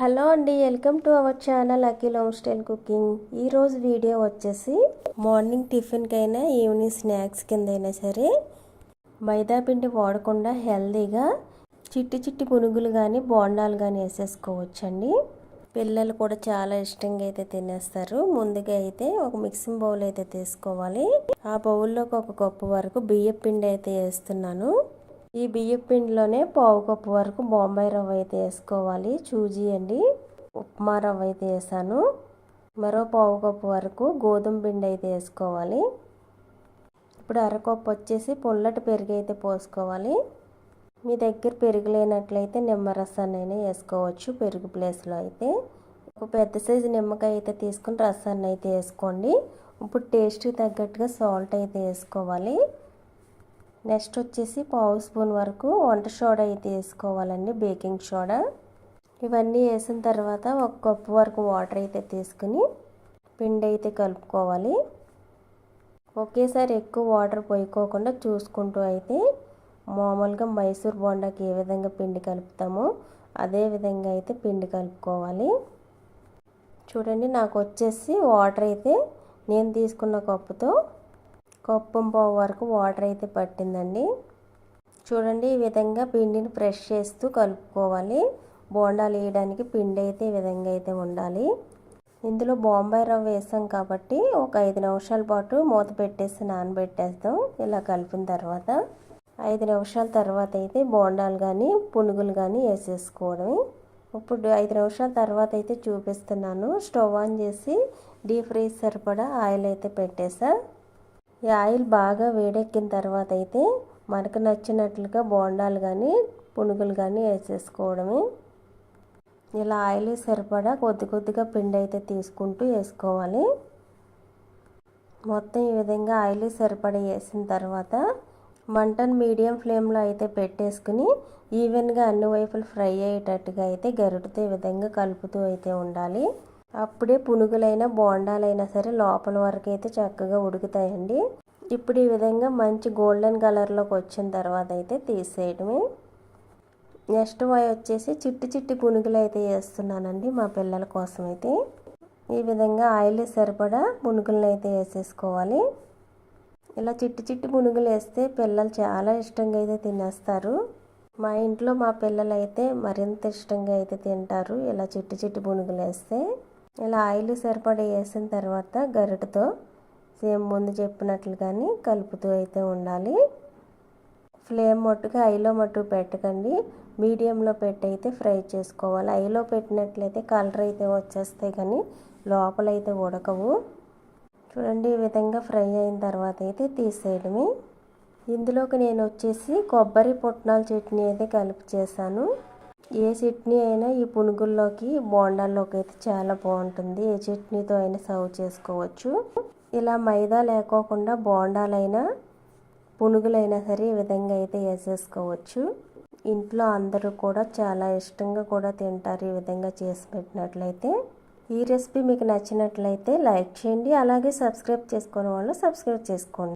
Hello అండి welcome to our channel Akhil home style cooking. ఈరోజు video వచ్చేసి morning టిఫిన్కి అయినా ఈవినింగ్ స్నాక్స్ కింద అయినా సరే మైదా పిండి వాడకుండా హెల్తీగా చిట్టి చిట్టి పునుగులు కానీ బోండాలు కానీ వేసేసుకోవచ్చండి. పిల్లలు కూడా చాలా ఇష్టంగా అయితే తినేస్తారు. ముందుగా అయితే ఒక మిక్సింగ్ బౌల్ అయితే తీసుకోవాలి. ఆ బౌల్లోకి ఒక కప్పు వరకు బియ్య పిండి అయితే వేస్తున్నాను. ఈ బియ్యం పిండిలోనే పావు కప్పు వరకు బొంబాయి రవ్వ అయితే వేసుకోవాలి. చూజీ అండి. ఉప్మా రవ్వ అయితే వేసాను. మరో పావు కప్పు వరకు గోధుమ పిండి అయితే వేసుకోవాలి. ఇప్పుడు అరకప్పు వచ్చేసి పుల్లటి పెరుగు అయితే పోసుకోవాలి. మీ దగ్గర పెరుగు లేనట్లయితే నిమ్మరసాన్ని వేసుకోవచ్చు పెరుగు ప్లేస్లో అయితే. ఒక పెద్ద సైజు నిమ్మకాయ అయితే తీసుకుని రసాన్ని అయితే వేసుకోండి. ఇప్పుడు టేస్ట్కి తగ్గట్టుగా సాల్ట్ అయితే వేసుకోవాలి. నెక్స్ట్ వచ్చేసి పావు స్పూన్ వరకు వంట సోడా అయితే వేసుకోవాలండి బేకింగ్ సోడా. ఇవన్నీ వేసిన తర్వాత ఒక కప్పు వరకు వాటర్ అయితే తీసుకుని పిండి అయితే కలుపుకోవాలి. ఒకేసారి ఎక్కువ వాటర్ పోయికోకుండా చూసుకుంటూ అయితే మామూలుగా మైసూర్ బొండాకి ఏ విధంగా పిండి కలుపుతామో అదే విధంగా అయితే పిండి కలుపుకోవాలి. చూడండి నాకు వచ్చేసి వాటర్ అయితే నేను తీసుకున్న కప్పుతో కప్పం పావు వరకు వాటర్ అయితే పట్టిందండి. చూడండి ఈ విధంగా పిండిని ఫ్రెష్ చేస్తూ కలుపుకోవాలి. బోండాలు వేయడానికి పిండి అయితే ఈ విధంగా అయితే ఉండాలి. ఇందులో బాంబాయి రవ్వ వేసాం కాబట్టి ఒక ఐదు నిమిషాల పాటు మూత పెట్టేసి నానబెట్టేస్తాం ఇలా కలిపిన తర్వాత ఐదు నిమిషాల తర్వాత అయితే బోండాలు కానీ పునుగులు కానీ వేసేసుకోవడం ఇప్పుడు ఐదు నిమిషాల తర్వాత అయితే చూపిస్తున్నాను. స్టవ్ ఆన్ చేసి డీప్ ఫ్రీజ్ సరిపడా ఆయిల్ అయితే పెట్టేసా. ఈ ఆయిల్ బాగా వేడెక్కిన తర్వాత అయితే మనకు నచ్చినట్లుగా బోండాలు కానీ పునుగులు కానీ వేసేసుకోవడమే. ఇలా ఆయిల్ సరిపడా కొద్ది కొద్దిగా పిండి అయితే తీసుకుంటూ వేసుకోవాలి. మొత్తం ఈ విధంగా ఆయిల్ సరిపడా వేసిన తర్వాత మంటను మీడియం ఫ్లేమ్లో అయితే పెట్టేసుకుని ఈవెన్గా అన్ని వైపులు ఫ్రై అయ్యేటట్టుగా అయితే గరుడుతో ఈ విధంగా కలుపుతూ అయితే ఉండాలి. అప్పుడే పునుగులైనా బోండాలైనా సరే లోపల వరకు అయితే చక్కగా ఉడుకుతాయండి. ఇప్పుడు ఈ విధంగా మంచి గోల్డెన్ కలర్లోకి వచ్చిన తర్వాత అయితే తీసేయడమే. నెక్స్ట్ వై వచ్చేసి చిట్టి చిట్టి పునుగులు అయితే వేస్తున్నానండి మా పిల్లల కోసం అయితే. ఈ విధంగా ఆయిల్ సరిపడా పునుగులను అయితే వేసేసుకోవాలి. ఇలా చిట్టి చిట్టి పునుగులు వేస్తే పిల్లలు చాలా ఇష్టంగా అయితే తినేస్తారు. మా ఇంట్లో మా పిల్లలు అయితే మరింత ఇష్టంగా అయితే తింటారు ఇలా చిట్టి చిట్టి పునుగులు వేస్తే. ఇలా ఆయిల్ సరిపడా వేసిన తర్వాత గరిటతో సేమ్ ముందు చెప్పినట్లుగాని కలుపుతూ అయితే ఉండాలి. ఫ్లేమ్ మట్టుగా ఐలో మట్టు పెట్టకండి. మీడియంలో పెట్టి అయితే ఫ్రై చేసుకోవాలి. ఐలో పెట్టినట్లయితే కలర్ అయితే వచ్చేస్తాయి కానీ లోపలైతే ఉడకవు. చూడండి ఈ విధంగా ఫ్రై అయిన తర్వాత అయితే తీసేయడమే. ఇందులోకి నేను వచ్చేసి కొబ్బరి పుట్నాల చట్నీ అయితే కలిపి చేశాను. ఏ చట్నీ అయినా ఈ పునుగుల్లోకి బోండాల్లోకి అయితే చాలా బాగుంటుంది. ఏ చట్నీతో అయినా సర్వ్ చేసుకోవచ్చు. ఇలా మైదా లేకోకుండా బోండాలైనా పునుగులైనా సరే ఈ విధంగా అయితే వేసేసుకోవచ్చు. ఇంట్లో అందరూ కూడా చాలా ఇష్టంగా కూడా తింటారు ఈ విధంగా చేసి పెట్టినట్లయితే. ఈ రెసిపీ మీకు నచ్చినట్లయితే లైక్ చేయండి. అలాగే సబ్స్క్రైబ్ చేసుకునే వాళ్ళు సబ్స్క్రైబ్ చేసుకోండి.